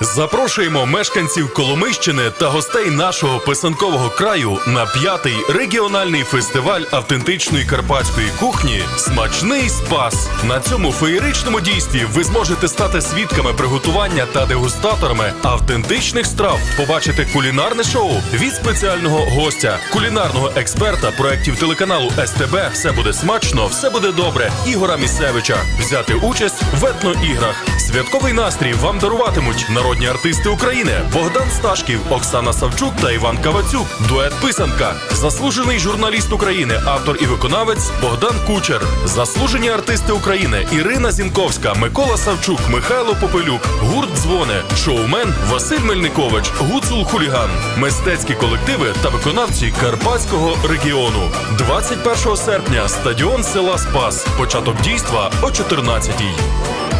Запрошуємо мешканців Коломийщини та гостей нашого писанкового краю на п'ятий регіональний фестиваль автентичної карпатської кухні Смачний спас. На цьому феєричному дійстві ви зможете стати свідками приготування та дегустаторами автентичних страв, побачити кулінарне шоу від спеціального гостя, кулінарного експерта проєктів телеканалу СТБ. Все буде смачно, все буде добре. Ігора Місевича взяти участь в етноіграх. Святковий настрій вам даруватимуть народні артисти України Богдан Сташків, Оксана Савчук та Іван Кавацюк. Дует Писанка, заслужений журналіст України, автор і виконавець Богдан Кучер, заслужені артисти України Ірина Зінковська, Микола Савчук, Михайло Попелюк, гурт Дзвони, шоумен Василь Мельникович, Гуцул Хуліган, мистецькі колективи та виконавці Карпатського регіону. 21 серпня стадіон села Спас. Початок дійства о 14-й.